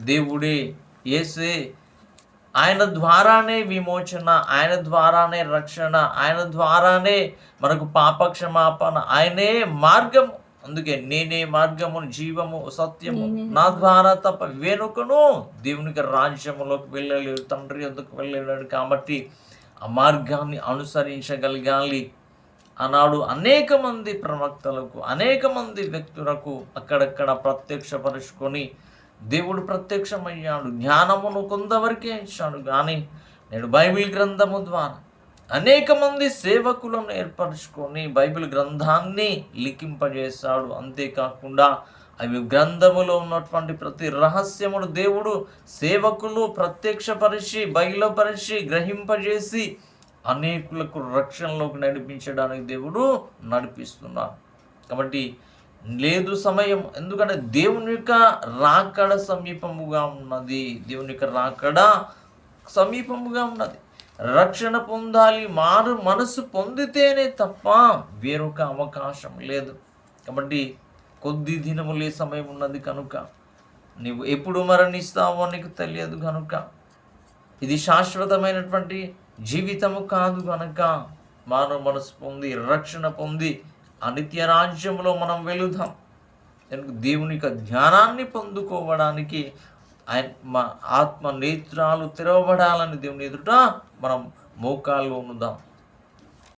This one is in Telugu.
దేవుడే ఏసే ఆయన ద్వారానే విమోచన ఆయన ద్వారానే రక్షణ ఆయన ద్వారానే మనకు పాపక్షమాపణ ఆయనే మార్గం అందుకే నేనే మార్గము జీవము సత్యము. నా ద్వారా తప్ప వెనుకను దేవునికి రాజ్యములోకి వెళ్ళలేడు తండ్రి ఎందుకు వెళ్ళలేడు కాబట్టి ఆ మార్గాన్ని అనుసరించగలగాలి. ఆనాడు అనేక మంది ప్రవక్తలకు అనేక మంది వ్యక్తులకు అక్కడక్కడ ప్రత్యక్షపరుచుకొని దేవుడు ప్రత్యక్షమయ్యాడు. జ్ఞానమును కొంతవరకే ఇచ్చాడు. కానీ నేడు బైబిల్ గ్రంథము ద్వారా అనేక మంది సేవకులను ఏర్పరచుకొని బైబిల్ గ్రంథాన్ని లిఖింపజేశాడు. అంతేకాకుండా అవి గ్రంథములో ఉన్నటువంటి ప్రతి రహస్యమును దేవుడు సేవకులు ప్రత్యక్షపరిచి బయలుపరిచి గ్రహింపజేసి అనేకులకు రక్షణలోకి నడిపించడానికి దేవుడు నడిపిస్తున్నాడు. కాబట్టి లేదు సమయం. ఎందుకంటే దేవుని యొక్క రాకడ సమీపముగా ఉన్నది. దేవుని యొక్క రాకడ సమీపముగా ఉన్నది. రక్షణ పొందాలి మారు మనసు పొందితేనే తప్ప వేరొక అవకాశం లేదు. కాబట్టి కొద్ది దినములే సమయం ఉన్నది కనుక నీవు ఎప్పుడు మరణిస్తావో నీకు తెలియదు కనుక. ఇది శాశ్వతమైనటువంటి జీవితము కాదు కనుక మానవ మనసు పొంది రక్షణ పొంది అనిత్య రాజ్యంలో మనం వెళుదాం. కనుక దేవుని యొక్క ధ్యానాన్ని పొందుకోవడానికి ఆయన మా ఆత్మ నేత్రాలు తెరవబడాలని దేవుని ఎదుట మనం మోకాల్లో ఉందాం.